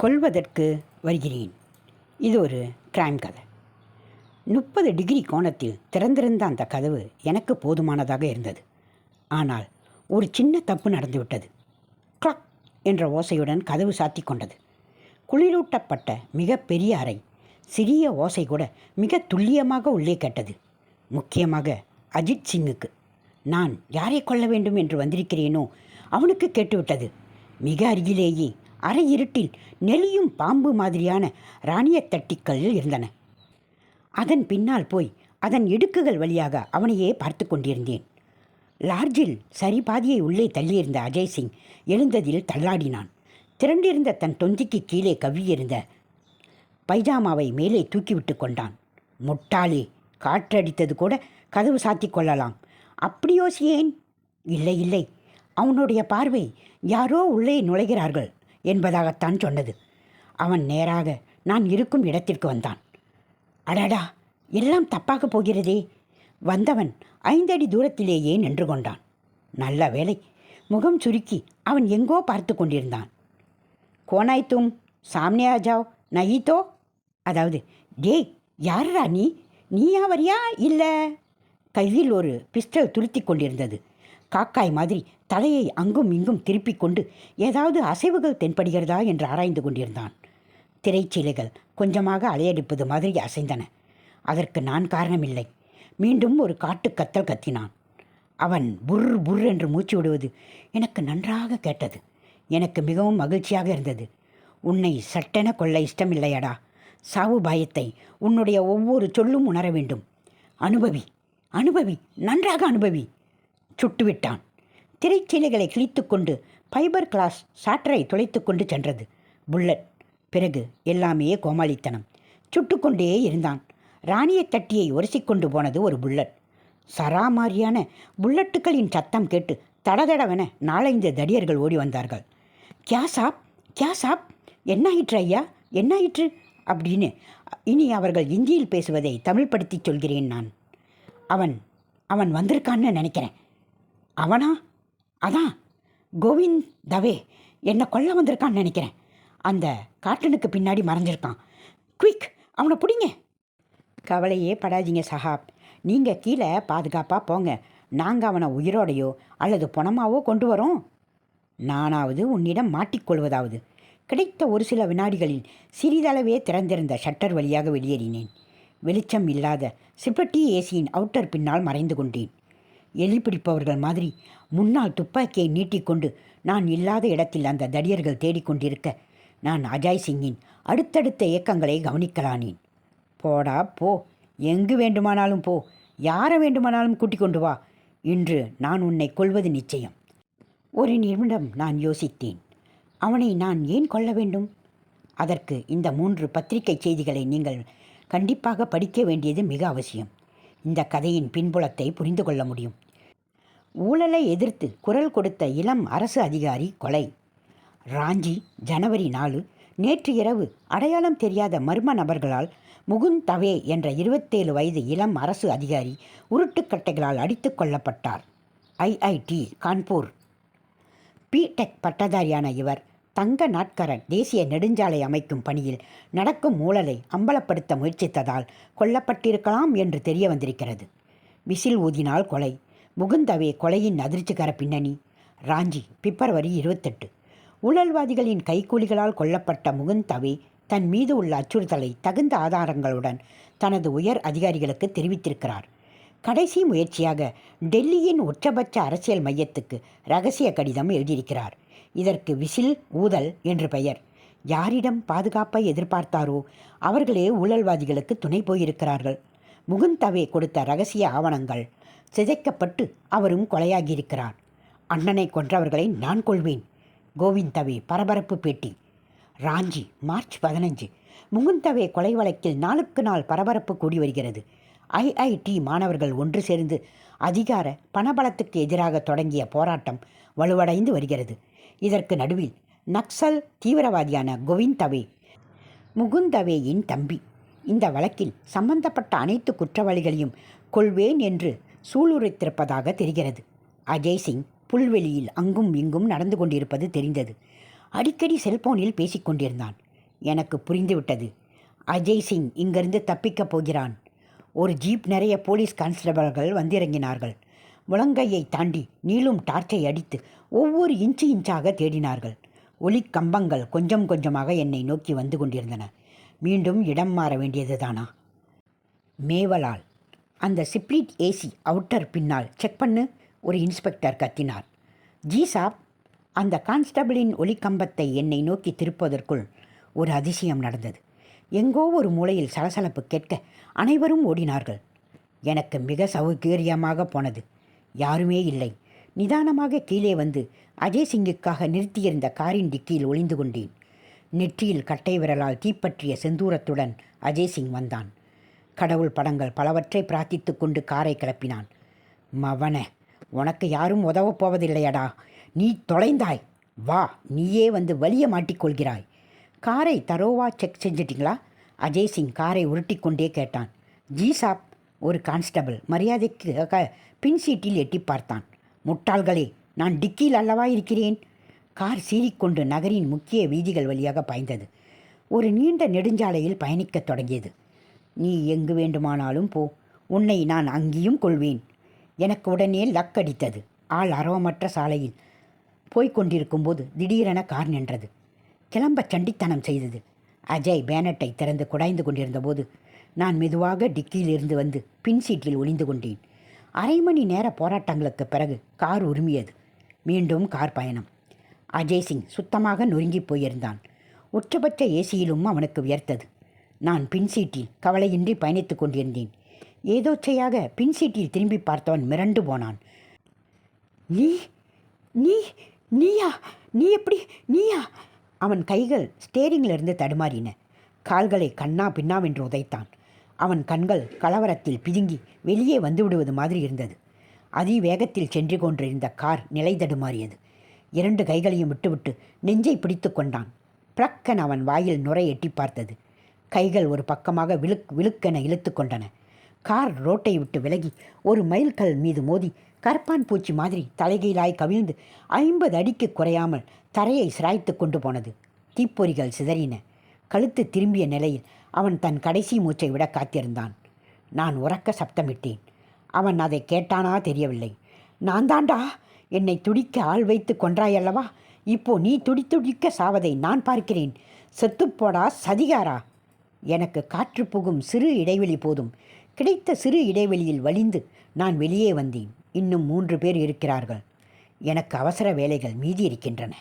கொல்வதற்கு வருகிறேன். இது ஒரு கிரைம் கதை. முப்பது டிகிரி கோணத்தில் திறந்திருந்த அந்த கதவு எனக்கு போதுமானதாக இருந்தது. ஆனால் ஒரு சின்ன தப்பு நடந்துவிட்டது. கிளக் என்ற ஓசையுடன் கதவு சாத்தி கொண்டது. குளிரூட்டப்பட்ட மிக பெரிய அறை சிறிய ஓசை கூட மிக துல்லியமாக உள்ளே கேட்டது. முக்கியமாக அஜித் சிங்குக்கு. நான் யாரை கொல்ல வேண்டும் என்று வந்திருக்கிறேனோ அவனுக்கு கேட்டுவிட்டது. மிக அருகிலேயே அரை இருட்டில் நெளியும் பாம்பு மாதிரியான ராணியத் தட்டிக்கள் இருந்தன. அதன் பின்னால் போய் அதன் இடுக்குகள் வழியாக அவனையே பார்த்து கொண்டிருந்தேன். லார்ஜில் சரி பாதியை உள்ளே தள்ளியிருந்த அஜய் சிங் எழுந்ததில் தள்ளாடினான். திரண்டிருந்த தன் தொந்திக்கு கீழே கவ்வியிருந்த பைஜாமாவை மேலே தூக்கிவிட்டு கொண்டான். முட்டாளே காற்றடித்தது கூட கதவு சாத்திக் கொள்ளலாம். அப்படி யோசியேன்? இல்லை இல்லை. அவனுடைய பார்வை யாரோ உள்ளே நுழைகிறார்கள். என்பதாகத்தான் சொன்னது. அவன் நேராக நான் இருக்கும் இடத்திற்கு வந்தான். அடடா! எல்லாம் தப்பாக போகிறதே. வந்தவன் ஐந்தடி தூரத்திலேயே நின்று கொண்டான். நல்ல வேலை முகம் சுருக்கி அவன் எங்கோ பார்த்து கொண்டிருந்தான். கோனாய் தும் சாம்னே ஜாவ் நஹி அதாவது டேய் யாரா நீ? நீயா வரியா இல்லை? கையில் ஒரு பிஸ்டல் துருத்தி கொண்டிருந்தது. காக்காய் மாதிரி தலையை அங்கும் இங்கும் திருப்பிக் கொண்டு ஏதாவது அசைவுகள் தென்படுகிறதா என்று ஆராய்ந்து கொண்டிருந்தான். திரைச்சீலைகள் கொஞ்சமாக அலையடிப்பது மாதிரி அசைந்தன. அதற்கு நான் காரணமில்லை. மீண்டும் ஒரு காட்டு கத்தல் கத்தினான். அவன் புர் புர் என்று மூச்சு விடுவது எனக்கு நன்றாக கேட்டது. எனக்கு மிகவும் மகிழ்ச்சியாக இருந்தது. உன்னை சட்டென கொள்ள இஷ்டமில்லையடா. சாவு பாயத்தை உன்னுடைய ஒவ்வொரு சொல்லும் உணர வேண்டும். அனுபவி அனுபவி நன்றாக அனுபவி. சுட்டுவிட்டான். திரைச்சீலைகளை கிழித்துக்கொண்டு ஃபைபர் கிளாஸ் சாட்டரை துளைத்துக்கொண்டு சென்றது. புல்லட் பிறகு எல்லாமே கோமாளித்தனம். சுட்டுக்கொண்டே இருந்தான். ராணிய தட்டியை உரசிக்கொண்டு போனது ஒரு புல்லட் சராமாரியான புல்லட்டுகளின் சத்தம் கேட்டு தடதடவென நாலைந்து தடியர்கள் ஓடி வந்தார்கள். கியா சாப்? கியா சாப்? என்னாயிற்று ஐயா? என்னாயிற்று? அப்படின்னு இனி அவர்கள் இந்தியில் பேசுவதை தமிழ்படுத்தி சொல்கிறேன் நான். அவன் அவன் வந்திருக்கான்னு நினைக்கிறேன். அவனா? அதான். கோவிந்த் தவே என்னை கொல்ல வந்திருக்கான்னு நினைக்கிறேன். அந்த காட்டனுக்கு பின்னாடி மறைஞ்சிருக்கான். குயிக் அவனை பிடிங்க. கவலையே படாதீங்க சஹாப். நீங்கள் கீழே பாதுகாப்பாக போங்க. நாங்கள் அவனை உயிரோடையோ அல்லது பணமாவோ கொண்டு வரோம். நானாவது உன்னிடம் மாட்டிக்கொள்வதாவது. கிடைத்த ஒரு சில வினாடிகளில் சிறிதளவே திறந்திருந்த ஷட்டர் வழியாக வெளியேறினேன். வெளிச்சம் இல்லாத சிப்பட்டி ஏசியின் அவுட்டர் பின்னால் மறைந்து கொண்டேன். எலி பிடிப்பவர்கள் மாதிரி முன்னால் துப்பாக்கியை நீட்டிக்கொண்டு நான் இல்லாத இடத்தில் அந்த தடியர்கள் தேடிக்கொண்டிருக்க நான் அஜய் சிங்கின் அடுத்தடுத்த இயக்கங்களை கவனிக்கலானேன். போடா போ. எங்கு வேண்டுமானாலும் போ. யாரை வேண்டுமானாலும் கூட்டிக் கொண்டு வா. இன்று நான் உன்னை கொல்வது நிச்சயம். ஒரு நிமிடம் நான் யோசித்தேன். அவனை நான் ஏன் கொல்ல வேண்டும்? அதற்கு இந்த மூன்று பத்திரிகை செய்திகளை நீங்கள் கண்டிப்பாக படிக்க வேண்டியது மிக அவசியம். இந்த கதையின் பின்புலத்தை புரிந்து கொள்ள முடியும். ஊழலை எதிர்த்து குரல் கொடுத்த இளம் அரசு அதிகாரி கொலை. ராஞ்சி ஜனவரி நாலு நேற்று இரவு அடையாளம் தெரியாத மர்ம நபர்களால் முகுந்த் தவே என்ற இருபத்தேழு வயது இளம் அரசு அதிகாரி உருட்டுக்கட்டைகளால் அடித்து கொல்லப்பட்டார். ஐஐடி கான்பூர். பிடெக் பட்டதாரியான இவர் தங்க நாட்கரன் தேசிய நெடுஞ்சாலை அமைக்கும் பணியில் நடக்கும் ஊழலை அம்பலப்படுத்த முயற்சித்ததால் கொல்லப்பட்டிருக்கலாம் என்று தெரிய வந்திருக்கிறது விசில் ஊதினால் கொலை முகுந்தவே கொலையின் அதிர்ச்சிகர பின்னணி. ராஞ்சி பிப்ரவரி இருபத்தெட்டு. ஊழல்வாதிகளின் கைக்கூலிகளால் கொல்லப்பட்ட முகுந்தவே தன் மீது உள்ள அச்சுறுத்தலை தகுந்த ஆதாரங்களுடன் தனது உயர் அதிகாரிகளுக்கு தெரிவித்திருக்கிறார். கடைசி முயற்சியாக டெல்லியின் உச்சபட்ச அரசியல் மையத்துக்கு ரகசிய கடிதம் எழுதியிருக்கிறார். இதற்கு விசில் ஊதல் என்று பெயர். யாரிடம் பாதுகாப்பை எதிர்பார்த்தாரோ அவர்களே ஊழல்வாதிகளுக்கு துணை போயிருக்கிறார்கள். முகுந்தவே கொடுத்த ரகசிய ஆவணங்கள் சிதைக்கப்பட்டு அவரும் கொலையாகியிருக்கிறார். அண்ணனை கொன்றவர்களை நான் கொள்வேன் கோவிந்தவே பரபரப்பு பேட்டி. ராஞ்சி மார்ச் பதினஞ்சு. முகுந்தவே கொலை வழக்கில் நாளுக்கு நாள் பரபரப்பு கூடி வருகிறது. ஐஐடி மாணவர்கள் ஒன்று சேர்ந்து அதிகார பணபலத்துக்கு எதிராக தொடங்கிய போராட்டம் வலுவடைந்து வருகிறது. இதற்கு நடுவில் நக்சல் தீவிரவாதியான கோவிந்தவே முகுந்தவேயின் தம்பி. இந்த வழக்கில் சம்பந்தப்பட்ட அனைத்து குற்றவாளிகளையும் கொள்வேன் என்று சூளுரைத்திருப்பதாக தெரிகிறது. அஜய் சிங் புல்வெளியில் அங்கும் இங்கும் நடந்து கொண்டிருப்பது தெரிந்தது. அடிக்கடி செல்போனில் பேசிக்கொண்டிருந்தான் எனக்கு புரிந்துவிட்டது. அஜய் சிங் இங்கிருந்து தப்பிக்கப் போகிறான். ஒரு ஜீப் நிறைய போலீஸ் கான்ஸ்டபிள்கள் வந்திறங்கினார்கள். முழங்கையை தாண்டி நீளும் டார்ச்சை அடித்து ஒவ்வொரு இன்ச்சு இன்ச்சாக தேடினார்கள். ஒளி கம்பங்கள் கொஞ்சம் கொஞ்சமாக என்னை நோக்கி வந்து கொண்டிருந்தன. மீண்டும் இடம் மாற வேண்டியதுதானா? மேவலால். அந்த சிப்ளிட் ஏசி அவுட்டர் பின்னால் செக் பண்ணு ஒரு இன்ஸ்பெக்டர் கத்தினார். ஜி சாப் அந்த கான்ஸ்டபிளின் ஒலிக்கம்பத்தை என்னை நோக்கி திருப்பதற்குள் ஒரு அதிசயம் நடந்தது. எங்கோ ஒரு மூலையில் சலசலப்பு கேட்க அனைவரும் ஓடினார்கள். எனக்கு மிக சௌகரியமாக போனது. யாருமே இல்லை. நிதானமாக கீழே வந்து அஜய் சிங்குக்காக நிறுத்தியிருந்த காரின் டிக்கியில் ஒளிந்து கொண்டேன். நெற்றியில் கட்டை விரலால் தீப்பற்றிய செந்தூரத்துடன் அஜய் சிங் வந்தான். கடவுள் படங்கள் பலவற்றை பிரார்த்தித்து கொண்டு காரை கிளப்பினான். மவன உனக்கு யாரும் உதவப் போவதில்லையடா. நீ தொலைந்தாய். வா நீயே வந்து வலிய மாட்டிக்கொள்கிறாய். காரை தரோவா செக் செஞ்சிட்டிங்களா? அஜய் சிங் காரை உருட்டிக்கொண்டே கேட்டான். ஜி சாப் ஒரு கான்ஸ்டபிள். மரியாதைக்காக பின் சீட்டில் எட்டி பார்த்தான். முட்டாள்களே நான் டிக்கியில் அல்லவா இருக்கிறேன்? கார் சீறிக்கொண்டு நகரின் முக்கிய வீதிகள் வழியாக பாய்ந்தது. ஒரு நீண்ட நெடுஞ்சாலையில் பயணிக்கத் தொடங்கியது. நீ எங்கு வேண்டுமானாலும் போ. உன்னை நான் அங்கேயும் கொள்வேன். எனக்கு உடனே லக் அடித்தது. ஆள் அரவமற்ற சாலையில் போய்க் கொண்டிருக்கும்போது திடீரென கார் நின்றது. கிளம்ப சண்டித்தனம் செய்தது. அஜய் பேனட்டை திறந்து குடைந்து கொண்டிருந்தபோது நான் மெதுவாக டிக்கியிலிருந்து வந்து பின் சீட்டில் ஒளிந்து கொண்டேன். அரை மணி நேர போராட்டங்களுக்கு பிறகு கார் உரிமையது. மீண்டும் கார் பயணம். அஜய் சிங் சுத்தமாக நொறுங்கி போயிருந்தான். உச்சபட்ச ஏசியிலும் அவனுக்கு உயர்த்தது நான் பின் சீட்டில் கவலையின்றி பயணித்துக் கொண்டிருந்தேன். ஏதோச்சையாக பின் சீட்டில் திரும்பி பார்த்தவன் மிரண்டு போனான். நீ நீ நீயா? நீ எப்படி நீயா? அவன் கைகள் ஸ்டேரிங்கிலிருந்து தடுமாறின. கால்களை கண்ணா பின்னாவென்று உதைத்தான். அவன் கண்கள் கலவரத்தில் பிதுங்கி வெளியே வந்துவிடுவது மாதிரி இருந்தது. அதிவேகத்தில் சென்று கொண்டிருந்த கார் நிலை தடுமாறியது. இரண்டு கைகளையும் விட்டுவிட்டு நெஞ்சை பிடித்து கொண்டான். பிரக்கன் அவன் வாயில் நுரை எட்டி பார்த்தது. கைகள் ஒரு பக்கமாக விழுக் விழுக்கென இழுத்து கொண்டன. கார் ரோட்டை விட்டு விலகி ஒரு மைல்கல் மீது மோதி கரப்பான் பூச்சி மாதிரி தலைகீழாய் கவிழ்ந்து ஐம்பது அடிக்கு குறையாமல் தரையை சிராய்த்து கொண்டு போனது. தீப்பொறிகள் சிதறின. கழுத்து திரும்பிய நிலையில் அவன் தன் கடைசி மூச்சை விட காத்திருந்தான். நான் உறக்க சப்தமிட்டேன். அவன் அதை கேட்டானா தெரியவில்லை. நான் தாண்டா? என்னை துடிக்க ஆள் வைத்து கொன்றாயல்லவா? இப்போ நீ துடி துடிக்க சாவதை நான் பார்க்கிறேன். செத்துப்போடா சதிகாரா? எனக்கு காற்று புகும் சிறு இடைவெளி போதும். கிடைத்த சிறு இடைவெளியில் வலிந்து நான் வெளியே வந்தேன். இன்னும் மூன்று பேர் இருக்கிறார்கள். எனக்கு அவசர வேலைகள் மீதி இருக்கின்றன.